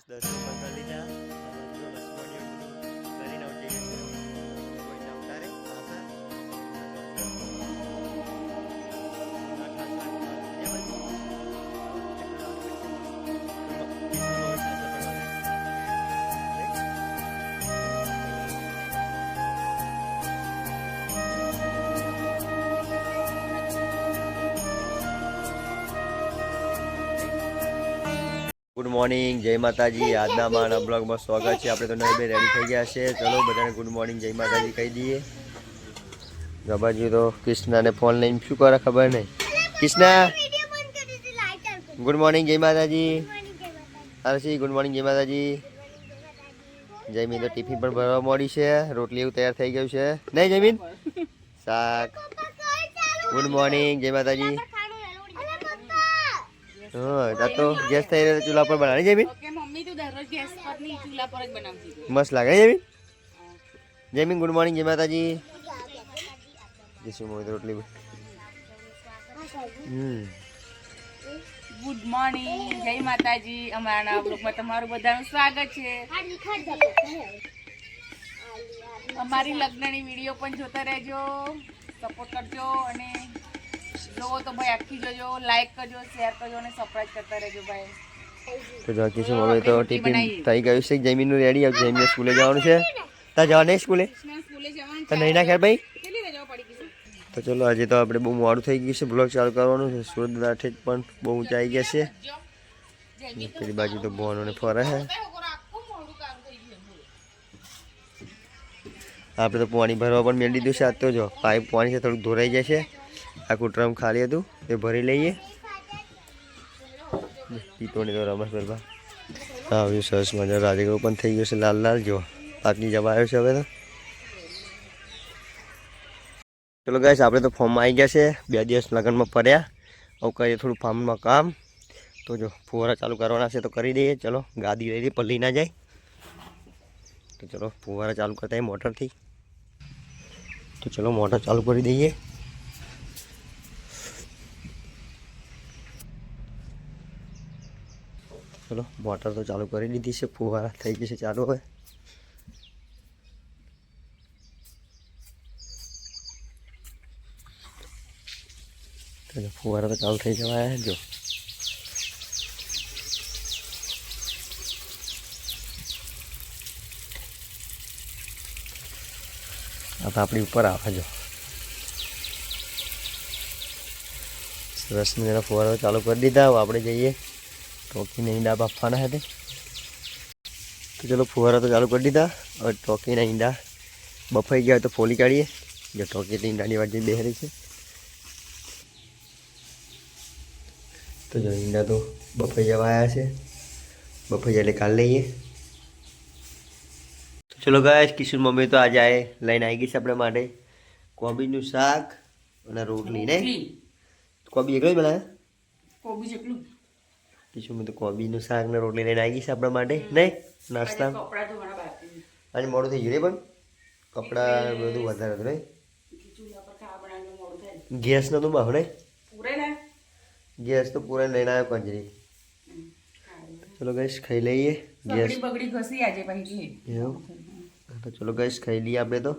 દર્શન પણ કરી લીધા જો લસમણીઓ બધું ગુડ મોર્નિંગ જય માતાજી આજના મારા બ્લોગમાં સ્વાગત છે. આપણે તો નવી બે રેડી થઈ ગયા છે. ચલો બધાને ગુડ મોર્નિંગ જય માતાજી કહી દઈએ. ગબાજી તો કૃષ્ણાને ફોન લઈને શું કરે ખબર નહીં. કૃષ્ણા! ગુડ મોર્નિંગ જય માતાજી હર્ષી ગુડ મોર્નિંગ જય માતાજી જયમીન તો ટિફિન પણ ભરવા મળી છે. રોટલી એવું તૈયાર થઈ ગયું છે. નહીં જયમીન શાક. ગુડ મોર્નિંગ જય માતાજી હા તો ગેસ થઈ રહ્યો ચૂલા પર બનાવી. જમીન મમ્મી તું દરરોજ ગેસ પરની ચૂલા પર જ બનાવતી મસ્ત લાગે જમીન જયમીન ગુડ મોર્નિંગ જય માતાજી. જય શ્રી મોહિત રોટલી હમ. ગુડ મોર્નિંગ જય માતાજી. અમારા નવા બ્લોગમાં તમારું બધાનું સ્વાગત છે. અમારી લગ્નની વીડિયો પણ જોતા રહેજો સપોર્ટ કરજો અને જોવો તો ભાઈ આખી જોજો લાઈક કરજો શેર કરજો અને સબસ્ક્રાઇબ કરતા રહેજો ભાઈ. તો બાકી શું હવે તો ટિફિન થઈ ગયું છે જમીનનું રેડી હવે જમીન સ્કૂલે જવાનું છે. તા જવા નહીં સ્કૂલે? સ્કૂલે જવાનું તો નહીં ના ખેર ભાઈ? તો ચલો આજે તો આપણે બહુ મોડું થઈ ગયું છે બ્લોગ ચાલુ કરવાનું છે. સુરત દાઠે પણ બહુ ઊંચા આવી ગયા છે. પેલી બાજુ તો બોનોને ફરે છે ગયું આપણે તો પાણી ભરવા પણ મેળવી દીધું છે આ તો જો પાઇપ પાણી છે થોડુંક ધોરાઈ જાય છે. આખું ડ્રમ ખાલી હતું, એ ભરી લઈએ. પીતોની તો રમત ગરબા. આવ્યું સરસ મજા રાજગરો પણ થઈ ગયો છે, લાલ લાલ. જો, પાકની જવા આવ્યો છે હવે તો. ચલો ગાઈસ આપણે તો ફોર્મમાં આવી ગયા છે, બે દિવસ લગ્નમાં પડ્યા હવે કરીએ થોડું ફાર્મમાં કામ. તો જો, ફુવારા ચાલુ કરવાના છે તો કરી દઈએ. ચલો, ગાદી લઈ લઈએ, પલ્લી ના જાય. તો ચલો, ફુવારા ચાલુ કરતા મોટરથી. તો ચલો, મોટર ચાલુ કરી દઈએ. ચલો, મોટર તો ચાલુ કરી દીધી છે, ફુવારા થઈ ગઈ છે ચાલુ હવે. તો ફુવારા તો ચાલુ થઈ જવાય જો. આ તો આપણી ઉપર આવે, જો. સરસ મજાના ફુવારા ચાલુ કરી દીધા આપણે જઈએ. ટોકીને ઈંડા બાફવાના હતા તો. ચલો ફુવારા તો ચાલુ કરી દીધા. હવે ટોકીના ઈંડા બફાઈ ગયા તો ફોલી કાઢીએ. જો ટોકી ઈંડાની વાટી બેહરી છે. તો જો ઈંડા તો બફાઈ જવા આવ્યા છે. બફાઈ જાય એટલે કાઢી લઈએ. ચલો ગાય કિશોર મમ્મી તો આજે આવે લઈને આવી ગઈ છે આપણે માટે કોબીનું શાક અને રોટલી ને કોબી એકલો જ બનાવે? કોબી જેટલું કિશોર મેં તો કોબીનું શાક ને રોટલી લઈને આવી ગઈ છે આપણા માટે? નહીં? નાસ્તા? આજે મોડું થઈ ગયું રે પણ? કપડાં બધું વધારે હતું નહીં? ગેસ નતું બાહુ નહીં? ને? ગેસ તો પૂરા લઈને આવ્યો કંજરી. ચલો ગઈશ ખાઈ લઈએ. ગેસ બગડી બગડી ઘસી આજે પછી તો ચલો ગઈશ ખાઈ લઈએ આપણે તો.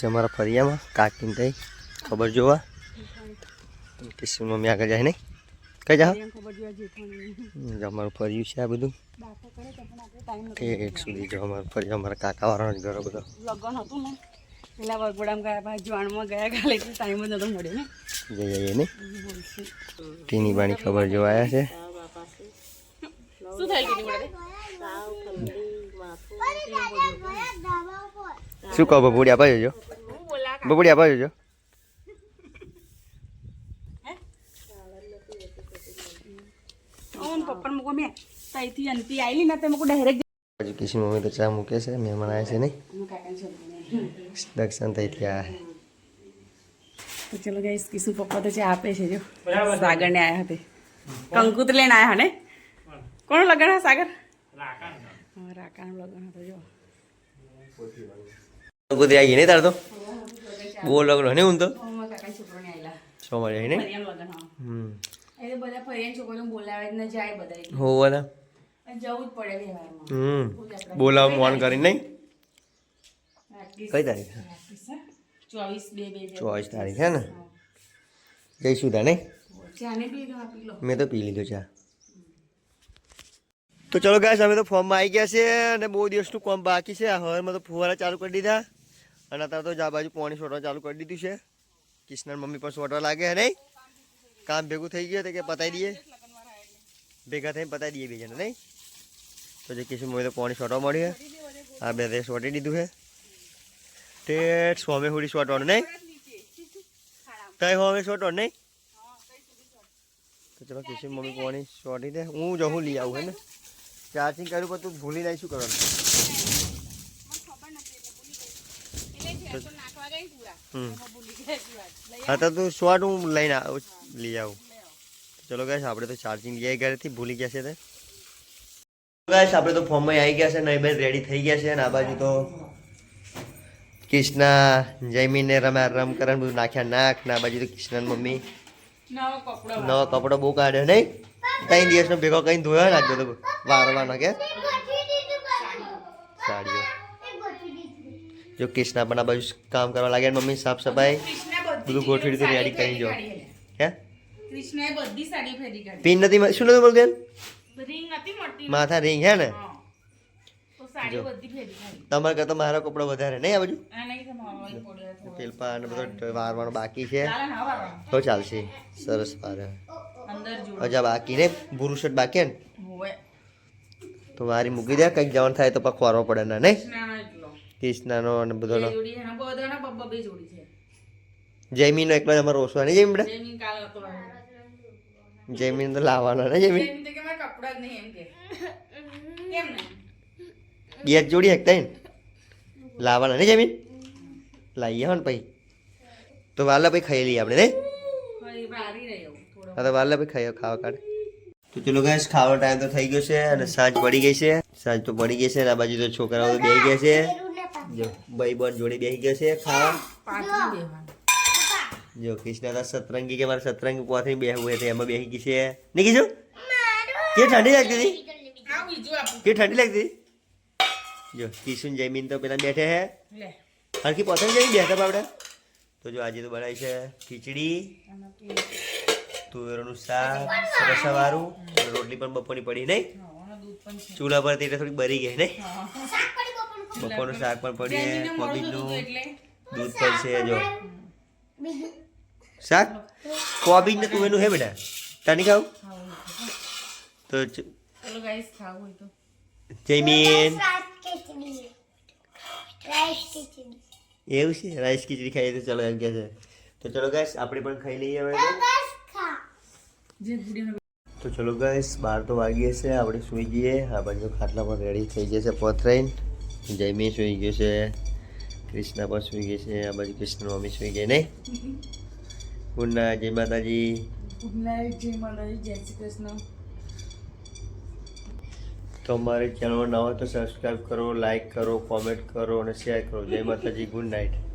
છીએ અમારા ફરિયામાં કાકીને થઈ ખબર જોવા. કિશન મમ્મી આગળ જાય નહીં. કઈ જાઓ? અમારું ફર્યું છે આ બધું. ઠેક સુધી જો અમારું ફર્યું અમારા કાકાવાળાનો જ ઘરો બધો. લગ્ન હતું ને પેલા વગવડામાં ગયા ભાઈ જવાનમાં ગયા કાલે ટાઈમ જ નતો મળ્યો ને. જઈ જઈએ નહીં. ટીની બાની ખબર જોવાયા છે. શું થાય ટીની વડે શું કહો બબુડિયા આપા જો મૂકો ડાયરેક્ટ બાજુ કિશન મમ્મી તો ચા મૂકે છે મહેમાન આવ્યા છે નહીં? દક્ષણ થઈથી આવ્યા તો ચલો ગાઈસ કિશુ પપ્પા તો ચા આપે છે જો. સાગર ને આયા હતા. કંકુત લઈને આયા ને? કોણ લગન હા સાગર? હા રાકાનું લગન હતું જો. ગોદરી આવી નહીં તાર તો? બહુ લગ્ન નહીં હું તો મારા કાકા છોકરોને આવેલા સો મળે નહીં? હમ. એ તો બધા ફરિયાની છોકરીઓ બોલાવે ને જાય બધા હો બધા જવું જ પડે હમ. બોલાવ મોન કરી નહીં? કઈ તારીખ? ચોવીસ બે બે ચોવીસ તારીખ હે ને? જઈશું તા નહીં? મેં તો પી લીધો ચા. તો ચલો ગાઈસ અમે તો ફોર્મમાં આવી ગયા છે અને બહુ દિવસનું કોમ બાકી છે. હવારમાં તો ફુવારા ચાલુ કરી દીધા. અને અત્યારે તો જા બાજુ પાણી છોડવા ચાલુ કરી દીધું છે. કિશનર મમ્મી પણ છોડવા લાગે હે નહીં? કામ ભેગું થઈ ગયું કે પતાવી દઈએ? ભેગા થઈને પતાવી દઈએ બીજાને, નહીં? તો જે કિશન મમ્મી તો પાણી છોડવા મળ્યું છે આ બે તે છોટી દીધું છે તે સ્વામી હુડી છોટવાનું નહીં? તય હવે છોટવાનું નહીં? તો ચલો કિશન મમ્મી પાણી છોડી દે. હું જવું લઈ આવું હે ને. ચાર્જિંગ કર્યું પણ તું ભૂલી નહીં શું કરવાનું? હા તો તું શોર્ટ હું લઈને લઈ આવું. ચલો ગાઈસ આપણે તો ચાર્જિંગ લઈ આવી ઘરેથી ભૂલી ગયા છે તે. ગાઈસ આપણે તો ફોર્મમાં આવી ગયા છે નહીં બેન રેડી થઈ ગયા છે અને આ બાજુ તો કૃષ્ણા જયમીને રમ્યા રમ કરણ બધું નાખ્યા નાખ ના બાજુ તો કૃષ્ણ મમ્મી. નવો કપડો બહુ કાઢ્યો નહીં? ત્રણ દિવસનો ભેગો કઈ ધોયો નાખ્યો તો વારવાનો કે? સાડીઓ. જો કૃષ્ણા પણ આ બાજુ કામ કરવા લાગ્યા મમ્મી સાફ સફાઈ. બધું ગોઠવી દીધું રેડી કરી જો હે? પિન નથી શું નથી બોલતી. માથા રિંગ હે ને? તમારે કરતા મારો કપડો વધારે નહીં આ બાજુ. તિલપા ને બધો વારવાનો બાકી છે. તો ચાલશે. સરસ વારે હજા બાકી ને ભૂરું શર્ટ બાકી ને? તો મારી મૂકી દે કંઈક જવાનું થાય તો પાછું ખોરવો પડે ના નહીં? કૃષ્ણનો અને બધોનો. જૈમીનો ને, એકલો જ અમારો ઓછો નહીં જૈમીન બેટા જયમીન તો લાવવાનો ને જૈમીન? ને બે જ જોડી એકતા ને લાવવાના ને જમીન? લાવીએ હો ને પછી. તો વાલા પછી ખાઈ લઈએ આપણે થોડો. હા તો વાલા ભાઈ ખાઈ ખાવા કાઢે. તો ચલો ગાઈસ ખાવાનો ટાઈમ તો થઈ ગયો છે અને સાંજ પડી ગઈ છે. સાંજ તો પડી ગઈ છે અને આ બાજુ તો છોકરાઓ તો બેસી ગયા છે. જો ભાઈ બોન જોડે બેસી ગયા છે ખાવા. જો કૃષ્ણ તો સતરંગી કે મારે સતરંગી પોથી બેહવું એટલે એમાં બેસી ગઈ છે. નહીં કીધું? કે ઠંડી લાગતી હતી? કે ઠંડી લાગતી જો કિશુન જમીન તો પેલા બેઠે હે. હરખી પતંગ જઈ બેઠા બાપડા તો જો આજે તો બનાવી છે ખીચડી તુવેરનું શાક રસાવાળું રોટલી પણ બપોરની પડી નહીં? ચૂલા પર એટલે થોડી બરી ગઈ નહીં. બપોરનું શાક પણ પડી જયમીને કોબીજનું દૂધ પણ છે જો. શાક? કોબીજ ને તુવેરનું હે બેટા? તાની ખાવ? તો ચલો ગાઈસ ખાવું હોય તો. જયમીન. રાઈસ એવું છે? રાઈસ ખીચડી ખાઈએ તો ચલો એમ કે છે. તો ચલો ગાઈસ આપણે પણ ખાઈ લઈએ હવે. તો. બસ ખા જે ગુડીનો તો ચલો ગાઈસ બાર તો વાગીએ છે આપણે સુઈ જઈએ. આ બાજુ ખાટલા પણ રેડી થઈ જશે પથરાઈને. જયમી સુઈ ગયું છે. કૃષ્ણ પણ સુઈ ગઈ છે. આ બાજુ કૃષ્ણ મમ્મી સુઈ ગઈ નહીં ગુડ નાઇટ જય માતાજી. ગુડ નાઇટ જય માતાજી. જય શ્રી કૃષ્ણ. તો અમારી ચેનલ નવા તો સબસ્ક્રાઈબ કરો લાઈક કરો કોમેન્ટ કરો અને શેર કરો. જય માતાજી. Good night.